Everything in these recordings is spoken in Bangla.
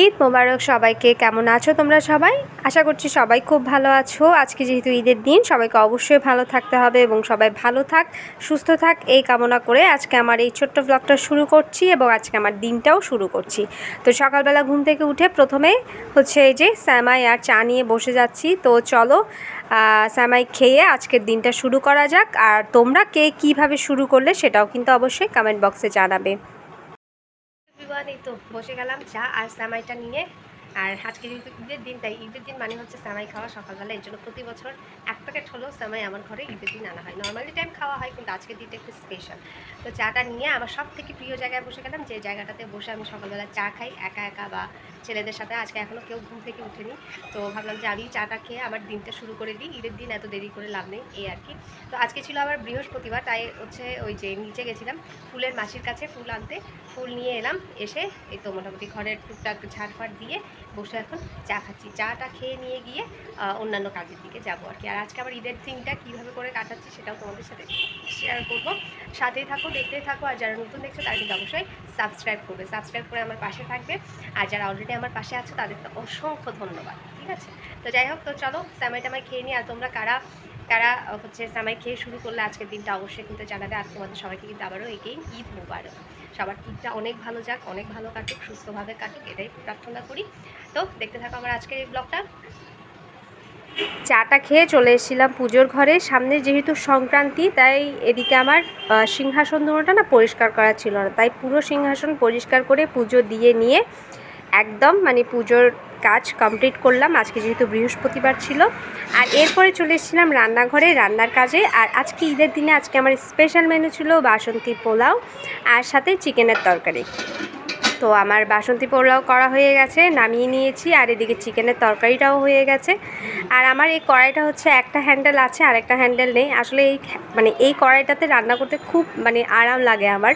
ঈদ মোবারক সবাইকে। কেমন আছো তোমরা সবাই? আশা করছি সবাই খুব ভালো আছো। আজকে যেহেতু ঈদের দিন, সবাইকে অবশ্যই ভালো থাকতে হবে এবং সবাই ভালো থাক, সুস্থ থাক এই কামনা করে আজকে আমার এই ছোট্ট ব্লগটা শুরু করছি এবং আজকে আমার দিনটাও শুরু করছি। তো সকালবেলা ঘুম থেকে উঠে প্রথমে হচ্ছে এই যে স্যামাই আর চা নিয়ে বসে যাচ্ছি। তো চলো স্যামাই খেয়ে আজকের দিনটা শুরু করা যাক। আর তোমরা কে কীভাবে শুরু করলে সেটাও কিন্তু অবশ্যই কমেন্ট বক্সে জানাবে। এই তো বসে গেলাম চা আর স্যামাইটা নিয়ে আর আজকে ঈদের দিন, তাই ঈদের দিন মানে হচ্ছে স্যামাই খাওয়া সকালবেলা। এর জন্য প্রতি বছর এক প্যাকেট হলেও স্যামাই আমার ঘরে ঈদের দিন আনা হয়। নর্মালি টাইম খাওয়া হয়, কিন্তু আজকের দিনটা একটু স্পেশাল তো চাটা নিয়ে আমার সব থেকে প্রিয় জায়গায় বসে গেলাম, যে জায়গাটাতে বসে আমি সকালবেলা চা খাই, একা একা বা ছেলেদের সাথে। আজকে এখনও কেউ ঘুম থেকে উঠেনি। তো ভাবলাম যে আমি চাটা খেয়ে আমার দিনটা শুরু করে দিই। ঈদের দিন এত দেরি করে লাভ নেই, এই আর কি। তো আজকে ছিল আবার বৃহস্পতিবার, তাই হচ্ছে ওই যে নিচে গেছিলাম ফুলের মাসির কাছে ফুল আনতে। ফুল নিয়ে এলাম, এসে এই তো মোটামুটি ঘরের টুকটাক ঝাড়ফাড় দিয়ে বসে এখন চা খাচ্ছি। চাটা খেয়ে নিয়ে গিয়ে অন্যান্য কাজের দিকে যাব আর কি। আর আজকে আবার ঈদের দিনটা কীভাবে করে কাটাচ্ছি সেটাও তোমাদের সাথে শেয়ার করব। সাথেই থাকো দেখতে থাকো, আর যারা নতুন দেখছ তারা কিন্তু অবশ্যই সাবস্ক্রাইব করবে। সাবস্ক্রাইব করে আমার পাশে থাকবে। আর যারা অলরেডি আমার পাশে আছো তো অসংখ্য ধন্যবাদ, ঠিক আছে? তো যাই হোক, তো চলো স্যামাই টামাই খেয়ে নিই আর তোমরা কারা কারা হচ্ছে সামাই খেয়ে শুরু করলে আজকের দিনটা অবশ্যই কিন্তু জানাবে। আর তোমাদের সবাইকে কিন্তু আবারও এগেইন ঈদ মুবারক। সবার ঈদটা অনেক ভালো যাক, অনেক ভালো কাটুক, সুস্থভাবে কাটুক, এটাই প্রার্থনা করি। তো দেখতে থাকো আমার আজকের এই ব্লগটা। চাটা খেয়ে চলে এসেছিলাম পুজোর ঘরে। সামনে যেহেতু সংক্রান্তি, তাই এদিকে আমার সিংহাসন দুটোটা না পরিষ্কার করা ছিল না। তাই পুরো সিংহাসন পরিষ্কার করে পুজো দিয়ে নিয়ে একদম মানে পুজোর কাজ কমপ্লিট করলাম। আজকে যেহেতু বৃহস্পতিবার ছিল। আর এরপরে চলে এসেছিলাম রান্নাঘরে, রান্নার কাজে। আর আজকে ঈদের দিনে আজকে আমার স্পেশাল মেনু ছিল বাসন্তী পোলাও আর সাথে চিকেনের তরকারি। তো আমার বাসন্তী পোলাও করা হয়ে গেছে, নামিয়ে নিয়েছি আর এদিকে চিকেনের তরকারিটাও হয়ে গেছে। আর আমার এই কড়াইটা হচ্ছে একটা হ্যান্ডেল আছে আর একটা হ্যান্ডেল নেই। আসলে এই মানে এই কড়াইটাতে রান্না করতে খুব মানে আরাম লাগে আমার।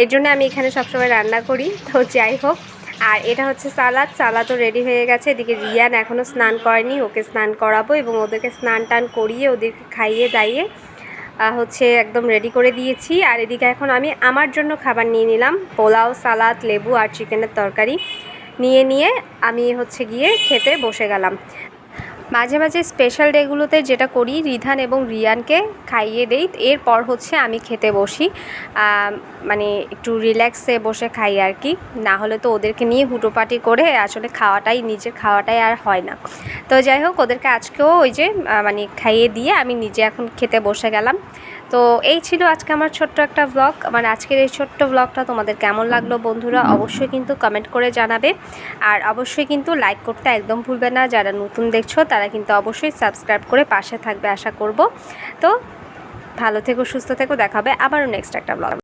এর জন্য আমি এখানে সবসময় রান্না করি। তো যাই হোক আর এটা হচ্ছে সালাদ। সালাদও রেডি হয়ে গেছে। এদিকে রিয়ান এখনও স্নান করেনি। ওকে স্নান করাবো এবং ওদেরকে স্নান টান করিয়ে ওদেরকে খাইয়ে দাইয়ে হচ্ছে একদম রেডি করে দিয়েছি। আর এদিকে এখন আমি আমার জন্য খাবার নিয়ে নিলাম। পোলাও, সালাদ, লেবু আর চিকেনের তরকারি নিয়ে নিয়ে আমি হচ্ছে গিয়ে খেতে বসে গেলাম। মাঝে মাঝে স্পেশাল ডেগুলোতে যেটা করি, রিধান এবং রিয়ানকে খাইয়ে দেই। এরপর হচ্ছে আমি খেতে বসি। মানে একটু রিল্যাক্সে বসে খাই আর কি। না হলে তো ওদেরকে নিয়ে হুটোপাটি করে আসলে খাওয়াটাই, নিজের খাওয়াটাই আর হয় না। তো যাই হোক, ওদেরকে আজকেও ওই যে মানে খাইয়ে দিয়ে আমি নিজে এখন খেতে বসে গেলাম। তো এই ছিল আজকে আমার ছোট্ট একটা ব্লগ মানে আজকের এই ছোট্ট ব্লগটা তোমাদের কেমন লাগল বন্ধুরা অবশ্যই কিন্তু কমেন্ট করে জানাবে। আর অবশ্যই কিন্তু লাইক করতে একদম ভুলবে না। যারা নতুন দেখছ, তারা কিন্তু অবশ্যই সাবস্ক্রাইব করে পাশে থাকবে আশা করব। তো ভালো থেকো, সুস্থ থেকো। দেখাবে আবারও নেক্সট একটা ব্লগ